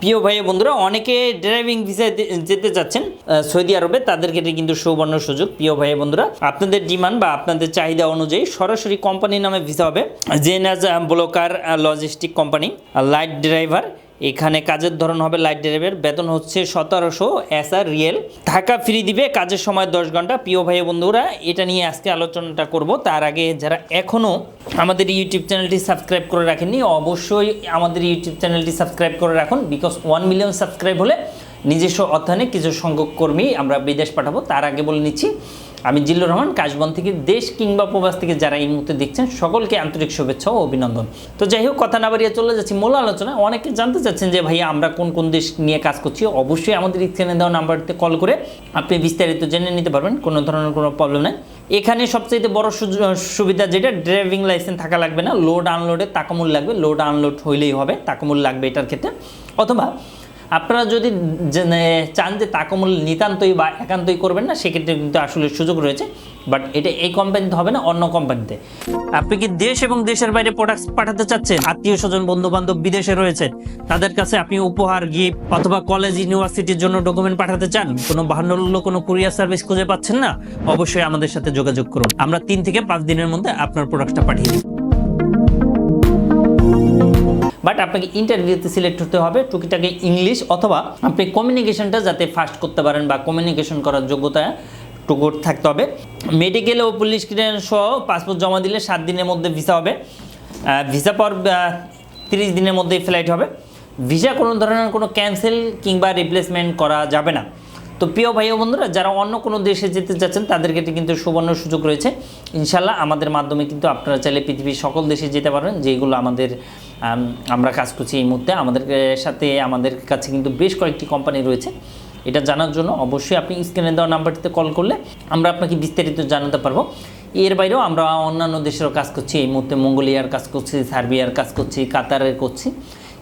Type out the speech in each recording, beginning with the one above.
প্রিয় ভাই বন্ধুরা, অনেকে ড্রাইভিং ভিসায় যেতে চাচ্ছেন সৌদি আরবে, তাদের ক্ষেত্রে কিন্তু সুবর্ণ সুযোগ। প্রিয় ভাই বন্ধুরা, আপনাদের ডিমান্ড বা আপনাদের চাহিদা অনুযায়ী সরাসরি কোম্পানির নামে ভিসা হবে। জেনাজ ব্লকার লজিস্টিক কোম্পানি লাইট ড্রাইভার এখানে কাজের ধরন হবে লাইট ড্রাইভের বেতন হচ্ছে সতেরোশো এস আর রিয়েল ঢাকা ফ্রি দিবে, কাজের সময় দশ ঘণ্টা। প্রিয় ভাই বন্ধুরা, এটা নিয়ে আজকে আলোচনাটা করব। তার আগে যারা এখনও আমাদের ইউটিউব চ্যানেলটি সাবস্ক্রাইব করে রাখেননি, অবশ্যই আমাদের ইউটিউব চ্যানেলটি সাবস্ক্রাইব করে রাখুন বিকজ ওয়ান মিলিয়ন সাবস্ক্রাইব হলে নিজস্ব অর্থায়নে কিছু সংখ্যক কর্মী আমরা বিদেশ পাঠাবো, তার আগে বলে নিচ্ছি, আমি জিল্লুর রহমান, কাশবন থেকে দেশ কিংবা প্রবাস থেকে যারা এই মুহূর্তে দেখছেন, সকলকে আন্তরিক শুভেচ্ছা ও অভিনন্দন। তো যাই হোক, কথা না বাড়িয়ে চলে যাচ্ছি মূল আলোচনা অনেকে জানতে চাচ্ছেন যে, ভাইয়া, আমরা কোন কোন দেশ নিয়ে কাজ করছি? অবশ্যই আমাদের স্ক্রিনে দেওয়া নাম্বারতে কল করে আপনি বিস্তারিত জেনে নিতে পারবেন, কোনো ধরনের কোনো প্রবলেম নেই। এখানে সবচেয়ে বড় সুবিধা যেটা ড্রাইভিং লাইসেন্স থাকা লাগবে না লোড আনলোডে তাকামূল লাগবে লোড আনলোড হইলেই হবে, তাকামূল লাগবে এটার ক্ষেত্রে। অথবা আপনারা যদি চান যে তাকমূল নিতান্তই বা একান্তই করবেন না, সেক্ষেত্রে কিন্তু আসলে সুযোগ রয়েছে। বাট এটা এই কোম্পানিতে হবে না, অন্য কোম্পানিতে আপনি কি দেশ এবং দেশের বাইরে প্রোডাক্ট পাঠাতে চাচ্ছেন? আত্মীয় স্বজন বন্ধু বান্ধব বিদেশে রয়েছে। তাদের কাছে আপনি উপহার গিফট অথবা কলেজ ইউনিভার্সিটির জন্য ডকুমেন্ট পাঠাতে চান? কোনো বাহান্ন কোনো কুরিয়ার সার্ভিস খুঁজে পাচ্ছেন না? অবশ্যই আমাদের সাথে যোগাযোগ করুন। আমরা তিন থেকে পাঁচ দিনের মধ্যে আপনার প্রোডাক্টটা পাঠিয়ে দিই। বাট আপনাকে ইন্টারভিউতে সিলেক্ট হতে হবে টুকিটাকে ইংলিশ অথবা আপনি কমিউনিকেশনটা যাতে ফাস্ট করতে পারেন বা কমিউনিকেশন করার যোগ্যতা টুকু থাকতে হবে। মেডিকেল ও পুলিশ ক্লিয়ারেন্স সহ পাসপোর্ট জমা দিলে সাত দিনের মধ্যে ভিসা হবে। ভিসা পর তিরিশ দিনের মধ্যে ফ্লাইট হবে। ভিসা কোনো ধরনের কোনো ক্যান্সেল কিংবা রিপ্লেসমেন্ট করা যাবে না। তো প্রিয় ভাই ও বন্ধুরা যারা অন্য কোনো দেশে যেতে চাচ্ছেন তাদের ক্ষেত্রে কিন্তু সুবর্ণ সুযোগ রয়েছে। ইনশাল্লাহ আমাদের মাধ্যমে কিন্তু আপনারা চাইলে পৃথিবীর সকল দেশে যেতে পারেন যেগুলো আমাদের আম, আমরা কাজ করছি এই মুহূর্তে। আমাদের সাথে আমাদের কাছে কিন্তু বেশ কয়েকটি কোম্পানি রয়েছে। এটা জানার জন্য অবশ্যই আপনি স্ক্রিনে দেওয়া নাম্বারটিতে কল করলে আমরা আপনাকে বিস্তারিত জানাতে পারব। এর বাইরেও আমরা অন্যান্য দেশেরও কাজ করছি। এই মুহূর্তে মঙ্গোলিয়ার কাজ করছি, সার্বিয়ার কাজ করছি, কাতারের করছি।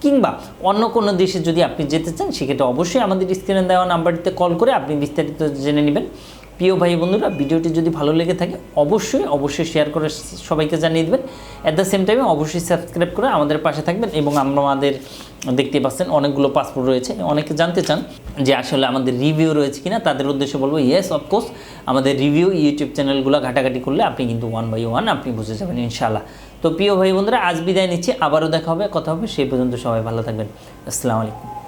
কিংবা অন্য কোনো দেশে যদি আপনি যেতে চান, সেক্ষেত্রে অবশ্যই আমাদের স্ক্রিনে দেওয়া নাম্বারটিতে কল করে আপনি বিস্তারিত জেনে নেবেন। প্রিয় ভাই বন্ধুরা, ভিডিওটি যদি ভালো লেগে থাকে, অবশ্যই অবশ্যই শেয়ার করে সবাইকে জানিয়ে দেবেন। অ্যাট দ্য সেম টাইমে অবশ্যই সাবস্ক্রাইব করে আমাদের পাশে থাকবেন এবং আমরা আমাদের দেখতে পাচ্ছেন অনেকগুলো পাসপোর্ট রয়েছে। অনেকে জানতে চান যে আসলে আমাদের রিভিউ রয়েছে কিনা, তাদের উদ্দেশ্যে বলব ইয়েস অফকোর্স আমাদের রিভিউ ইউটিউব চ্যানেলগুলো ঘাটাঘাটি করলে আপনি কিন্তু ওয়ান বাই ওয়ান আপনি বুঝে যাবেন ইনশাআল্লাহ। তো প্রিয় ভাই বন্ধুরা, আজ বিদায় নিচ্ছি, আবারও দেখা হবে, কথা হবে, সেই পর্যন্ত সবাই ভালো থাকবেন। আসসালামু আলাইকুম।